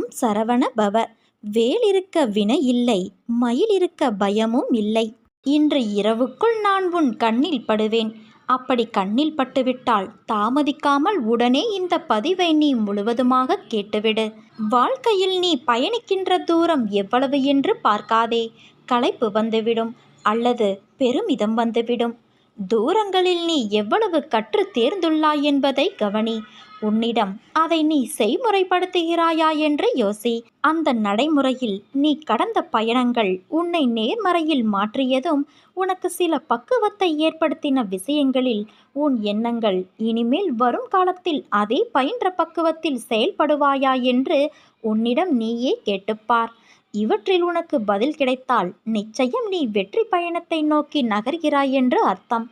ஓம் சரவண பவ. வேல் இருக்க வினை இல்லை மயில் இருக்க பயமும் இல்லை. இன்று இரவுக்குள் நான் உன் கண்ணில் படுவேன். அப்படி கண்ணில் பட்டுவிட்டால் தாமதிக்காமல் உடனே இந்த பதிவை நீ முழுவதுமாக கேட்டுவிடு. வாழ்க்கையில் நீ பயணிக்கின்ற தூரம் எவ்வளவு என்று பார்க்காதே. களைப்பு வந்துவிடும் அல்லது பெருமிதம் வந்துவிடும். தூரங்களில் நீ எவ்வளவு கற்று தேர்ந்துள்ளாய் என்பதை கவனி. உன்னிடம் அதை நீ செய்முறைப்படுத்துகிறாயா என்று யோசி. அந்த நடைமுறையில் நீ கடந்த பயணங்கள் உன்னை நேர்மறையில் மாற்றியதும் உனக்கு சில பக்குவத்தை ஏற்படுத்தின விஷயங்களில் உன் எண்ணங்கள் இனிமேல் வரும் காலத்தில் அதே பயின்ற பக்குவத்தில் செயல்படுவாயா என்று உன்னிடம் நீயே கேட்டுப்பார். இவற்றில் உனக்கு பதில் கிடைத்தால் நிச்சயம் நீ வெற்றி பயணத்தை நோக்கி நகர்கிறாய் என்று அர்த்தம்.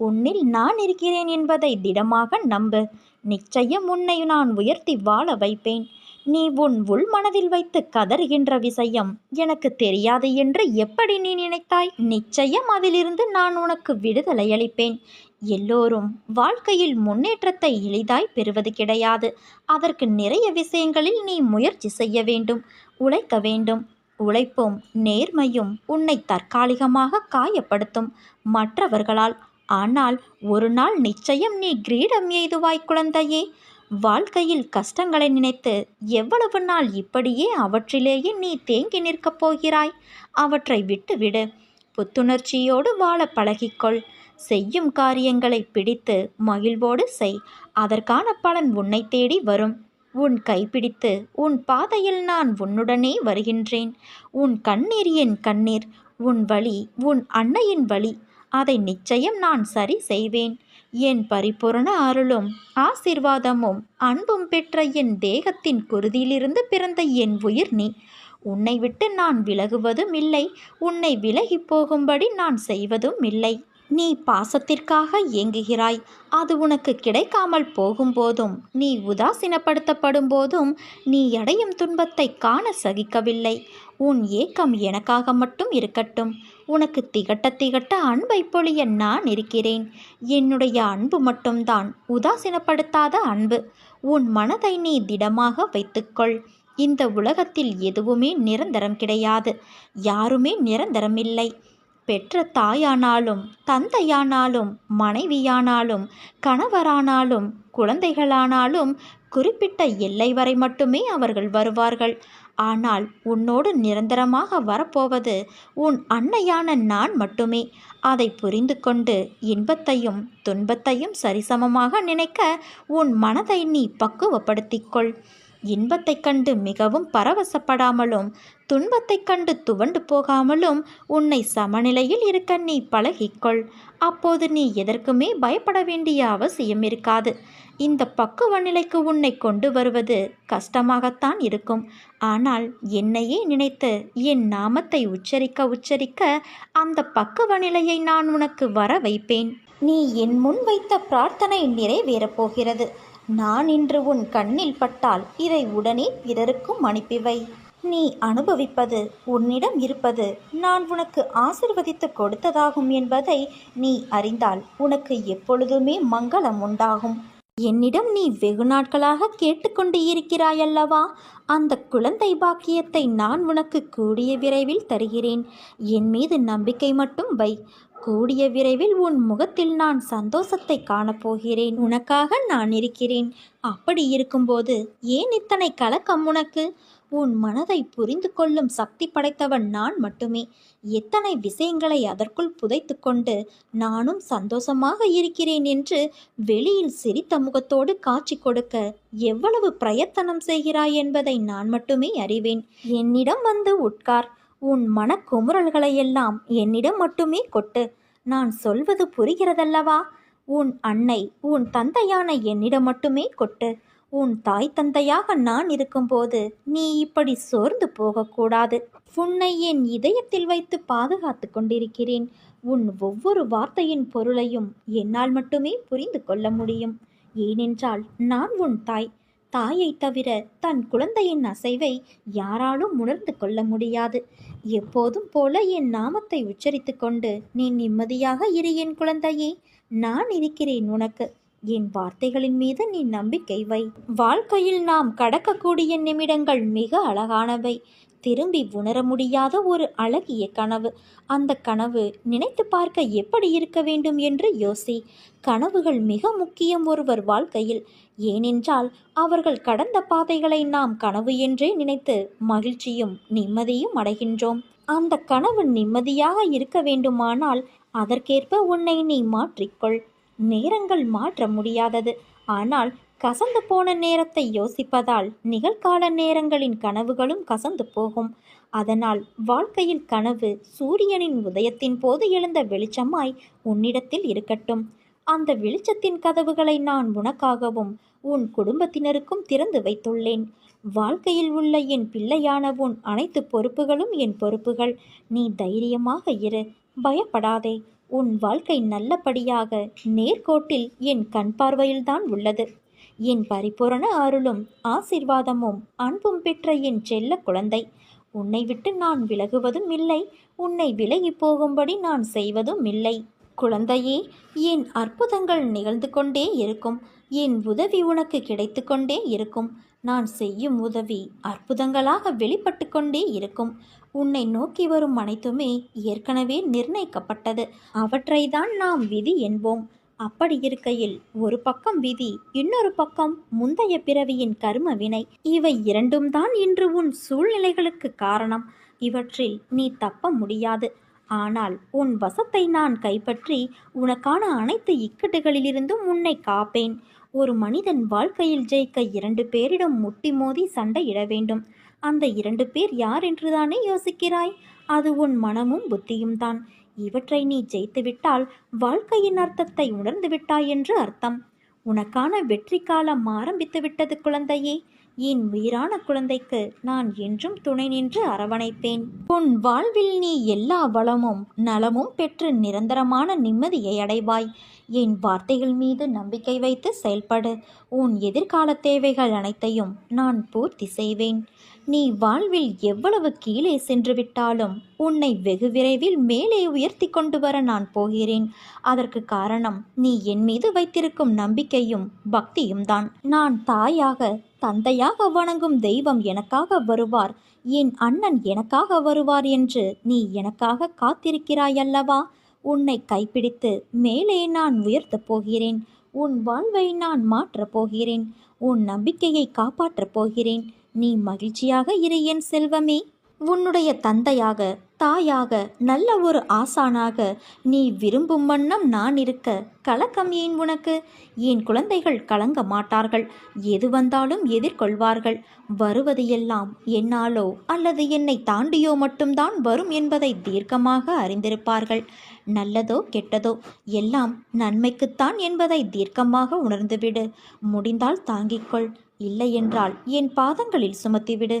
உன்னில் நான் இருக்கிறேன் என்பதை திடமாக நம்பு. நிச்சயம் உன்னை நான் உயர்த்தி வாழ வைப்பேன். நீ உன் உள் மனதில் வைத்து கதறுகின்ற விஷயம் எனக்கு தெரியாது என்று எப்படி நீ நினைத்தாய்? நிச்சயம் அதிலிருந்து நான் உனக்கு விடுதலை அளிப்பேன். எல்லோரும் வாழ்க்கையில் முன்னேற்றத்தை எளிதாய் பெறுவது கிடையாது. அதற்கு நிறைய விஷயங்களில் நீ முயற்சி செய்ய வேண்டும். உழைக்க வேண்டும். உழைப்பும் நேர்மையும் உன்னை தற்காலிகமாக காயப்படுத்தும். மற்றவர்களால் ஆனால் ஒரு நாள் நிச்சயம் நீ கிரீடம் எய்துவாய் குழந்தையே. வாழ்க்கையில் கஷ்டங்களை நினைத்து எவ்வளவு நாள் இப்படியே அவற்றிலேயே நீ தேங்கி நிற்கப் போகிறாய்? அவற்றை விட்டுவிடு. புத்துணர்ச்சியோடு வாழ பழகிக்கொள். செய்யும் காரியங்களை பிடித்து மகிழ்வோடு செய். அதற்கான பலன் உன்னை தேடி வரும். உன் கைப்பிடித்து உன் பாதையில் நான் உன்னுடனே வருகின்றேன். உன் கண்ணீர் என் கண்ணீர் உன் வழி உன் அன்னையின் வழி. அதை நிச்சயம் நான் சரி செய்வேன். என் பரிபூரண அருளும் ஆசிர்வாதமும் அன்பும் பெற்ற என் தேகத்தின் குருதியிலிருந்து பிறந்த என் உயிர் நீ. உன்னை விட்டு நான் விலகுவதும் இல்லை உன்னை விலகி போகும்படி நான் செய்வதும் இல்லை. நீ பாசத்திற்காக ஏங்குகிறாய். அது உனக்கு கிடைக்காமல் போகும்போதும் நீ உதாசீனப்படுத்தப்படும் போதும் நீ அடையும் துன்பத்தை காண சகிக்கவில்லை. உன் ஏக்கம் எனக்காக மட்டும் இருக்கட்டும். உனக்கு திகட்ட திகட்ட அன்பை பொழிய நான் இருக்கிறேன். என்னுடைய அன்பு மட்டும்தான் உதாசீனப்படுத்தாத அன்பு. உன் மனதை நீ திடமாக வைத்துக்கொள். இந்த உலகத்தில் எதுவுமே நிரந்தரம் கிடையாது. யாருமே நிரந்தரமில்லை. பெற்ற தாயானாலும் தந்தையானாலும் மனைவியானாலும் கணவரானாலும் குழந்தைகளானாலும் குறிப்பிட்ட எல்லை வரை மட்டுமே அவர்கள் வருவார்கள். ஆனால் உன்னோடு நிரந்தரமாக வரப்போவது உன் அன்னையான நான் மட்டுமே. அதை புரிந்து கொண்டு இன்பத்தையும் துன்பத்தையும் சரிசமமாக நினைக்க உன் மனதை நீ பக்குவப்படுத்திக்கொள் இன்பத்தைக் கண்டு மிகவும் பரவசப்படாமலும் துன்பத்தைக் கண்டு துவண்டு போகாமலும் உன்னை சமநிலையில் இருக்க நீ பழகிக்கொள். அப்போது நீ எதற்குமே பயப்பட வேண்டிய அவசியம் இருக்காது. இந்த பக்குவ நிலைக்கு உன்னை கொண்டு வருவது கஷ்டமாகத்தான் இருக்கும். ஆனால் என்னையே நினைத்து என் நாமத்தை உச்சரிக்க உச்சரிக்க அந்த பக்குவ நிலையை நான் உனக்கு வர வைப்பேன். நீ என் முன் வைத்த பிரார்த்தனை நிறைவேறப் போகிறது. நான் இன்று உன் கண்ணில் பட்டால் இதை உடனே பிறருக்கும் அனுப்பிவை. நீ அனுபவிப்பது உன்னிடம் இருப்பது நான் உனக்கு ஆசிர்வதித்து கொடுத்ததாகும் என்பதை நீ அறிந்தால் உனக்கு எப்பொழுதுமே மங்களம் உண்டாகும். என்னிடம் நீ வெகு நாட்களாக கேட்டுக்கொண்டு இருக்கிறாயல்லவா? அந்த குழந்தை பாக்கியத்தை நான் உனக்கு கூடிய விரைவில் தருகிறேன். என் மீது நம்பிக்கை மட்டும் வை. கூடிய விரைவில் உன் முகத்தில் நான் சந்தோஷத்தை காணப்போகிறேன். உனக்காக நான் இருக்கிறேன். அப்படி இருக்கும்போது ஏன் இத்தனை கலக்கம் உனக்கு? உன் மனதை புரிந்து கொள்ளும் சக்தி படைத்தவன் நான் மட்டுமே. எத்தனை விஷயங்களை அதற்குள் புதைத்து கொண்டு நானும் சந்தோஷமாக இருக்கிறேன் என்று வெளியில் சிரித்த முகத்தோடு காட்சி கொடுக்க எவ்வளவு பிரயத்தனம் செய்கிறாய் என்பதை நான் மட்டுமே அறிவேன். என்னிடம் வந்து உட்கார். உன் மனக்குமுறல்களையெல்லாம் என்னிடம் மட்டுமே கொட்டு. நான் சொல்வது புரிகிறதல்லவா? உன் அன்னை உன் தந்தையான என்னிடம் மட்டுமே கொட்டு. உன் தாய் தந்தையாக நான் இருக்கும்போது நீ இப்படி சோர்ந்து போகக்கூடாது. உன்னை என் இதயத்தில் வைத்து பாதுகாத்து கொண்டிருக்கிறேன். உன் ஒவ்வொரு வார்த்தையின் பொருளையும் என்னால் மட்டுமே புரிந்து கொள்ள முடியும். ஏனென்றால் நான் உன் தாய். தாயை தவிர தன் குழந்தையின் அசைவை யாராலும் உணர்ந்து கொள்ள முடியாது. எப்போதும் போல என் நாமத்தை உச்சரித்து கொண்டு நீ நிம்மதியாக இரு என் குழந்தையே நான் இருக்கிறேன் உனக்கு. என் வார்த்தைகளின் மீது நீ நம்பிக்கை வை. வாழ்க்கையில் நாம் கடக்கக்கூடிய நிமிடங்கள் மிக அழகானவை. திரும்பி உணர முடியாத ஒரு அழகிய கனவு. அந்த கனவு நினைத்து பார்க்க எப்படி இருக்க வேண்டும் என்று யோசி. கனவுகள் மிக முக்கியம் ஒருவர் வாழ்க்கையில். ஏனென்றால் அவர்கள் கடந்த பாதைகளை நாம் கனவு என்றே நினைத்து மகிழ்ச்சியும் நிம்மதியும் அடைகின்றோம். அந்த கனவு நிம்மதியாக இருக்க வேண்டுமானால் அதற்கேற்ப உன்னை நீ மாற்றிக்கொள். நேரங்கள் மாற்ற முடியாதது. ஆனால் கசந்து போன நேரத்தை யோசிப்பதால் நிகழ்கால நேரங்களின் கனவுகளும் கசந்து போகும். அதனால் வாழ்க்கையில் கனவு சூரியனின் உதயத்தின் போது எழுந்த வெளிச்சமாய் உன்னிடத்தில் இருக்கட்டும். அந்த வெளிச்சத்தின் கதவுகளை நான் உனக்காகவும் உன் குடும்பத்தினருக்கும் திறந்து வைத்துள்ளேன். வாழ்க்கையில் உள்ள என் பிள்ளையான உன் அனைத்து பொறுப்புகளும் என் பொறுப்புகள். நீ தைரியமாக இரு பயப்படாதே. உன் வாழ்க்கை நல்லபடியாக நேர்கோட்டில் என் கண் பார்வையில்தான் உள்ளது. என் பரிபூரண அருளும் ஆசிர்வாதமும் அன்பும் பெற்ற என் செல்ல குழந்தை. உன்னை விட்டு நான் விலகுவதும் இல்லை உன்னை விலகி போகும்படி நான் செய்வதும் இல்லை. குழந்தையே என் அற்புதங்கள் நிகழ்ந்து கொண்டே இருக்கும். என் உதவி உனக்கு கிடைத்து கொண்டே இருக்கும். நான் செய்யும் உதவி அற்புதங்களாக வெளிப்பட்டு கொண்டே இருக்கும். உன்னை நோக்கி வரும் அனைத்துமே ஏற்கனவே நிர்ணயிக்கப்பட்டது. அவற்றை தான் நாம் விதி என்போம். அப்படி இருக்கையில் ஒரு பக்கம் விதி இன்னொரு பக்கம் முந்தைய பிறவியின் கரும வினை. இவை இரண்டும் தான் இன்று உன் சூழ்நிலைகளுக்கு காரணம். இவற்றில் நீ தப்ப முடியாது. ஆனால் உன் வசத்தை நான் கைப்பற்றி உனக்கான அனைத்து இக்கட்டுகளிலிருந்தும் உன்னை காப்பேன். ஒரு மனிதன் வாழ்க்கையில் ஜெயிக்க இரண்டு பேரிடம் முட்டி மோதி சண்டையிட வேண்டும். அந்த இரண்டு பேர் யார் என்றுதானே யோசிக்கிறாய்? அது உன் மனமும் புத்தியும் தான். இவற்றை நீ ஜெயித்துவிட்டால் வாழ்க்கையின் அர்த்தத்தை உணர்ந்து விட்டாய் என்று அர்த்தம். உனக்கான வெற்றி காலம் ஆரம்பித்து விட்டது குழந்தையே. என் உயிரான குழந்தைக்கு நான் என்றும் துணை நின்று அரவணைப்பேன். உன் வாழ்வில் நீ எல்லா வளமும் நலமும் பெற்று நிரந்தரமான நிம்மதியை அடைவாய். என் வார்த்தைகள் மீது நம்பிக்கை வைத்து செயல்படு. உன் எதிர்கால தேவைகள் அனைத்தையும் நான் பூர்த்தி செய்வேன். நீ வாழ்வில் எவ்வளவு கீழே சென்று விட்டாலும் உன்னை வெகு விரைவில் மேலே உயர்த்தி கொண்டு வர நான் போகிறேன். அதற்கு காரணம் நீ என் மீது வைத்திருக்கும் நம்பிக்கையும் பக்தியும் தான். நான் தாயாக தந்தையாக வணங்கும் தெய்வம் எனக்காக வருவார். என் அண்ணன் எனக்காக வருவார் என்று நீ எனக்காக காத்திருக்கிறாயல்லவா உன்னை கைப்பிடித்து மேலே நான் உயர்த்தப் போகிறேன். உன் வாழ்வை நான் மாற்றப் போகிறேன். உன் நம்பிக்கையை காப்பாற்றப் போகிறேன். நீ மகிழ்ச்சியாக இரு என் செல்வமே. உன்னுடைய தந்தையாக தாயாக நல்ல ஒரு ஆசானாக நீ விரும்பும் வண்ணம் நான் இருக்க கலக்கம் ஏன் உனக்கு? என் குழந்தைகள் கலங்க மாட்டார்கள். எது வந்தாலும் எதிர்கொள்வார்கள். வருவது எல்லாம் என்னாலோ அல்லது என்னை தாண்டியோ மட்டும்தான் வரும் என்பதை தீர்க்கமாக அறிந்திருப்பார்கள். நல்லதோ கெட்டதோ எல்லாம் நன்மைக்குத்தான் என்பதை தீர்க்கமாக உணர்ந்துவிடு. முடிந்தால் தாங்கிக்கொள். இல்லையென்றால் என் பாதங்களில் சுமத்திவிடு.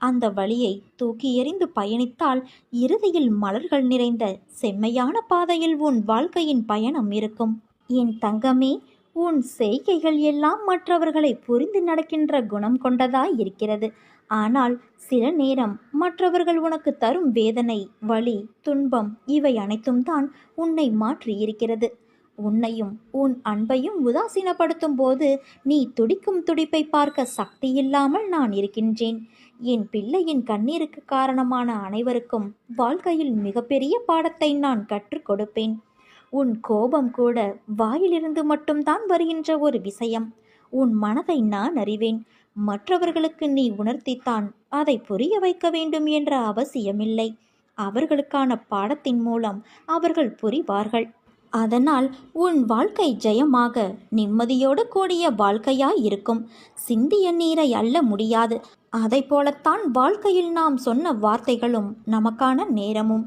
அந்த வழியை தூக்கி எறிந்து பயணித்தால் இறுதியில் மலர்கள் நிறைந்த செம்மையான பாதையில் உன் வாழ்க்கையின் பயணம் இருக்கும். என் தங்கமே உன் செய்கைகள் எல்லாம் மற்றவர்களை புரிந்து நடக்கின்ற குணம் கொண்டதாய் இருக்கிறது. ஆனால் சில நேரம் மற்றவர்கள் உனக்கு தரும் வேதனை வலி துன்பம் இவை அனைத்தும் தான் உன்னை மாற்றி இருக்கிறது. உன்னையும் உன் அன்பையும் உதாசீனப்படுத்தும் போது நீ துடிக்கும் துடிப்பை பார்க்க சக்தி இல்லாமல் நான் இருக்கின்றேன். என் பிள்ளையின் கண்ணீருக்கு காரணமான அனைவருக்கும் வாழ்க்கையில் மிகப்பெரிய பாடத்தை நான் கற்றுக் கொடுப்பேன். உன் கோபம் கூட வாயிலிருந்து மட்டும்தான் வருகின்ற ஒரு விஷயம். உன் மனதை நான் அறிவேன். மற்றவர்களுக்கு நீ உணர்த்தித்தான் அதை புரிய வைக்க வேண்டும் என்ற அவசியமில்லை. அவர்களுக்கான பாடத்தின் மூலம் அவர்கள் புரிவார்கள். அதனால் உன் வாழ்க்கை ஜெயமாக நிம்மதியோடு கூடிய வாழ்க்கையாய் இருக்கும். சிந்திய நீரை அல்ல முடியாது. அதை போலத்தான் வாழ்க்கையில் நாம் சொன்ன வார்த்தைகளும் நமக்கான நேரமும்.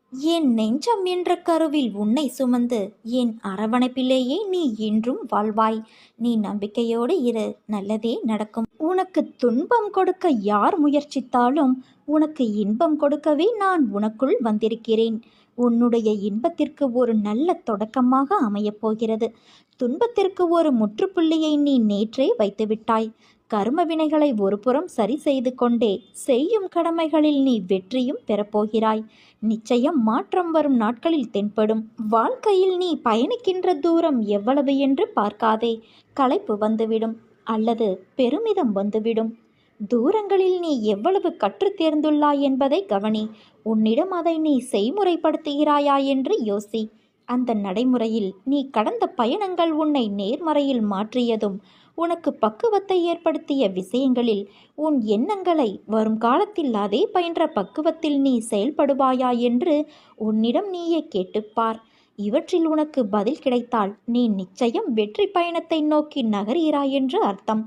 என் நெஞ்சம் என்ற கருவில் உன்னை சுமந்து என் அரவணைப்பிலேயே நீ என்றும் வாழ்வாய். நீ நம்பிக்கையோடு இரு நல்லதே நடக்கும். உனக்கு துன்பம் கொடுக்க யார் முயற்சித்தாலும் உனக்கு இன்பம் கொடுக்கவே நான் உனக்குள் வந்திருக்கிறேன். உன்னுடைய இன்பத்திற்கு ஒரு நல்ல தொடக்கமாக அமையப் போகிறது. துன்பத்திற்கு ஒரு முற்றுப்புள்ளியை நீ நேற்றே வைத்துவிட்டாய். கர்ம வினைகளை ஒருபுறம் சரி செய்து கொண்டே செய்யும் கடமைகளில் நீ வெற்றியும் பெறப்போகிறாய். நிச்சயம் மாற்றம் வரும் நாட்களில் தென்படும். வாழ்க்கையில் நீ பயணிக்கின்ற தூரம் எவ்வளவு என்று பார்க்காதே. களைப்பு வந்துவிடும் அல்லது பெருமிதம் வந்துவிடும். தூரங்களில் நீ எவ்வளவு கற்றுத் தேர்ந்துள்ளாய் என்பதை கவனி. உன்னிடம் அதை நீ செய்முறைப்படுத்துகிறாயா என்று யோசி. அந்த நடைமுறையில் நீ கடந்த பயணங்கள் உன்னை நேர்மறையில் மாற்றியதும் உனக்கு பக்குவத்தை ஏற்படுத்திய விஷயங்களில் உன் எண்ணங்களை வரும் காலத்தில் அதே பயின்ற பக்குவத்தில் நீ செயல்படுவாயா என்று உன்னிடம் நீயே கேட்டுப்பார். இவற்றில் உனக்கு பதில் கிடைத்தால் நீ நிச்சயம் வெற்றி பயணத்தை நோக்கி நகர்கிறாய் என்று அர்த்தம்.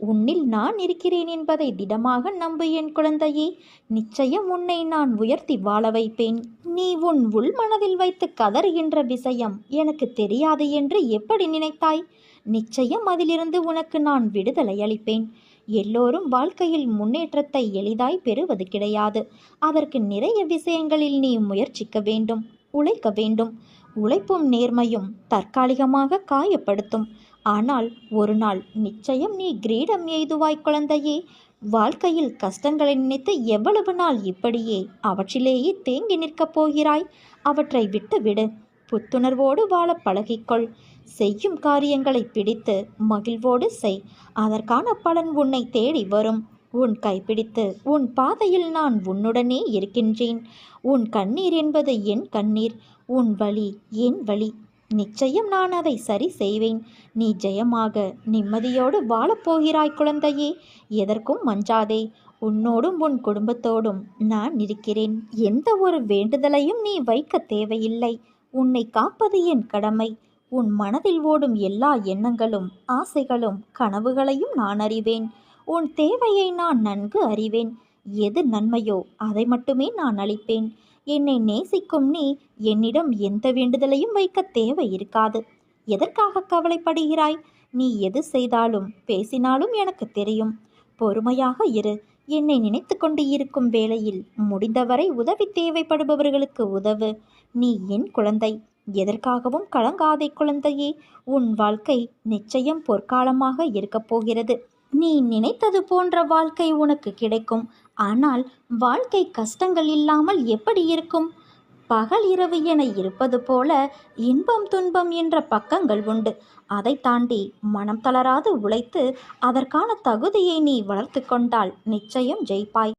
உன்னில் நான் இருக்கிறேன் என்பதை திடமாக நம்பு என் குழந்தையே. நிச்சயம் உன்னை நான் உயர்த்தி வாழ வைப்பேன். நீ உன் உள்மனதில் வைத்து கதறுகின்ற விஷயம் எனக்கு தெரியாது என்று எப்படி நினைத்தாய்? நிச்சயம் அதிலிருந்து உனக்கு நான் விடுதலை அளிப்பேன். எல்லோரும் வாழ்க்கையில் முன்னேற்றத்தை எளிதாய் பெறுவது கிடையாது. அதற்கு நிறைய விஷயங்களில் நீ முயற்சிக்க வேண்டும் உழைக்க வேண்டும். உழைப்பும் நேர்மையும் தற்காலிகமாக காயப்படுத்தும். ஆனால் ஒரு நாள் நிச்சயம் நீ கிரீடம் எய்துவாய் குழந்தையே. வாழ்க்கையில் கஷ்டங்களை நினைத்து எவ்வளவு நாள் இப்படியே அவற்றிலேயே தேங்கி நிற்கப் போகிறாய்? அவற்றை விட்டுவிடு. புத்துணர்வோடு வாழ பழகிக்கொள். செய்யும் காரியங்களை பிடித்து மகிழ்வோடு செய். அதற்கான பலன் உன்னை தேடி வரும். உன் கைப்பிடித்து உன் பாதையில் நான் உன்னுடனே இருக்கின்றேன். உன் கண்ணீர் என்பது என் கண்ணீர். உன் வழி என் வழி. நிச்சயம் நான் அதை சரி செய்வேன். நீ ஜெயமாக நிம்மதியோடு வாழப்போகிறாய் குழந்தையே. எதற்கும் மஞ்சாதே. உன்னோடும் உன் குடும்பத்தோடும் நான் இருக்கிறேன். எந்த ஒரு வேண்டுதலையும் நீ வைக்க தேவையில்லை. உன்னை காப்பது என் கடமை. உன் மனதில் ஓடும் எல்லா எண்ணங்களும் ஆசைகளும் கனவுகளையும் நான் அறிவேன். உன் தேவையை நான் நன்கு அறிவேன். எது நன்மையோ அதை மட்டுமே நான் அளிப்பேன். என்னை நேசிக்கும் நீ என்னிடம் எந்த வேண்டுதலையும் வைக்க தேவை இருக்காது. எதற்காக கவலைப்படுகிறாய்? நீ எது செய்தாலும் பேசினாலும் எனக்கு தெரியும். பொறுமையாக இரு. என்னை நினைத்து கொண்டு இருக்கும் வேளையில் முடிந்தவரை உதவி தேவைப்படுபவர்களுக்கு உதவு. நீ என் குழந்தை. எதற்காகவும் கலங்காதே குழந்தையே உன் வாழ்க்கை நிச்சயம் பொற்காலமாக இருக்கப் போகிறது. நீ நினைத்தது போன்ற வாழ்க்கை உனக்கு கிடைக்கும். ஆனால் வாழ்க்கை கஷ்டங்கள் இல்லாமல் எப்படி இருக்கும்? பகல் இரவு என இருப்பது போல இன்பம் துன்பம் என்ற பக்கங்கள் உண்டு. அதை தாண்டி மனம் தளராது உழைத்து அதற்கான தகுதியை நீ வளர்த்து கொண்டால் நிச்சயம் ஜெயிப்பாய்.